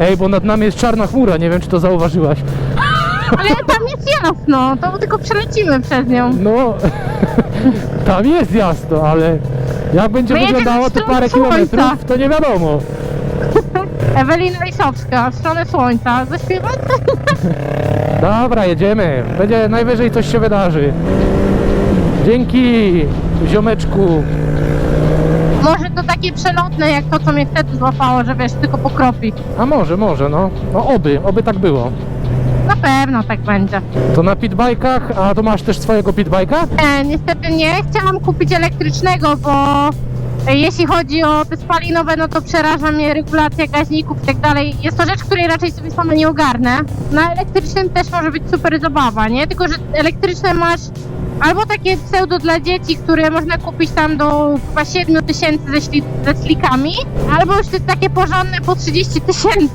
Ej, bo nad nami jest czarna chmura, nie wiem czy to zauważyłaś. Ale tam jest jasno, to tylko przelecimy przez nią. No, tam jest jasno, ale jak będzie My jedziemy wyglądało w to stronę parę słońca. kilometrów, to nie wiadomo. Ewelina Lisowska, w stronę słońca. Zaśpiewać? Dobra, jedziemy. Będzie najwyżej coś się wydarzy. Dzięki, ziomeczku. Może to takie przelotne, jak to, co mnie wtedy złapało, że wiesz, tylko pokropi. A może, może, no. No oby, oby tak było. Na pewno tak będzie. To na pitbajkach, a to masz też swojego pitbajka? E, niestety nie. Chciałam kupić elektrycznego, bo e, jeśli chodzi o te spalinowe, no to przeraża mnie regulacja gaźników i tak dalej. Jest to rzecz, której raczej sobie sama nie ogarnę. Na elektrycznym też może być super zabawa, nie? Tylko, że elektryczne masz albo takie pseudo dla dzieci, które można kupić tam do chyba 7 tysięcy ze, śli- ze slikami, albo już te takie porządne po 30 tysięcy.